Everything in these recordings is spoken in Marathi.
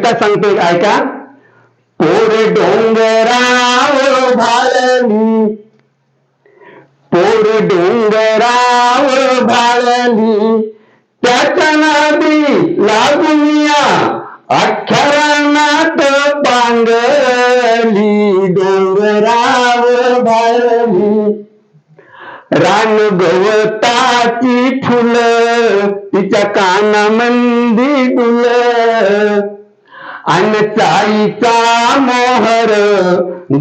कविता सांगतोय ऐका. पोर डोंगराव भाळली पोर डोंगराव भाळली त्याच्या नादी लागून अक्षरानात पांगली. डोंगराव भाळली रान गवताची फुलं तिच्या कानामंदी डुल अन चाईचा मोहर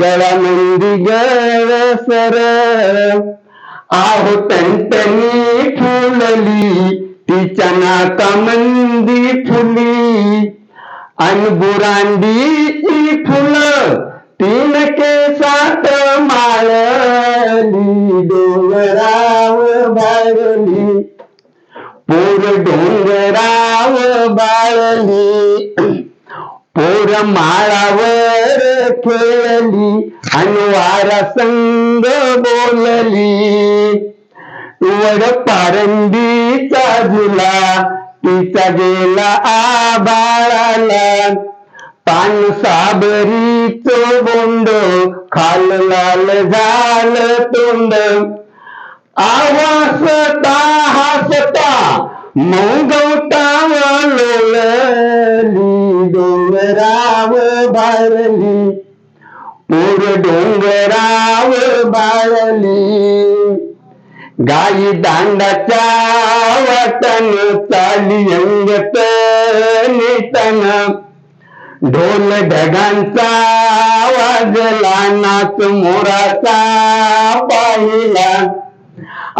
गळामंदी गळसर. आहो टणटणी फुलली तिच्या नाकामंदी फुली अन बुरांडीची फुलं तीन केसात माळली. डोंगराव बाळली. पोर डोंगराव बाळली. पोर माळावर खेळली आणि संग बोलली. वड पारंबीचा झुला तिचा गेला आबाळाला पान साबरीच बोंड खाल लाल झाल तोंड. आवासता हसता मौगवता मोर डोंगराव बाळली गाई दांडाच्या वाटन चाली अंगत नितन ढोल ढगांचा वाजला नाच मोराचा पाहिला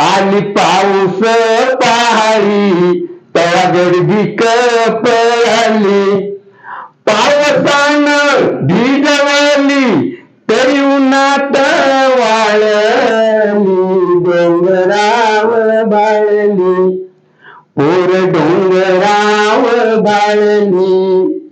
आली पाऊस पहाडी तळा गर्दी पळाली पावसानं पोर डोंगराव बाळली.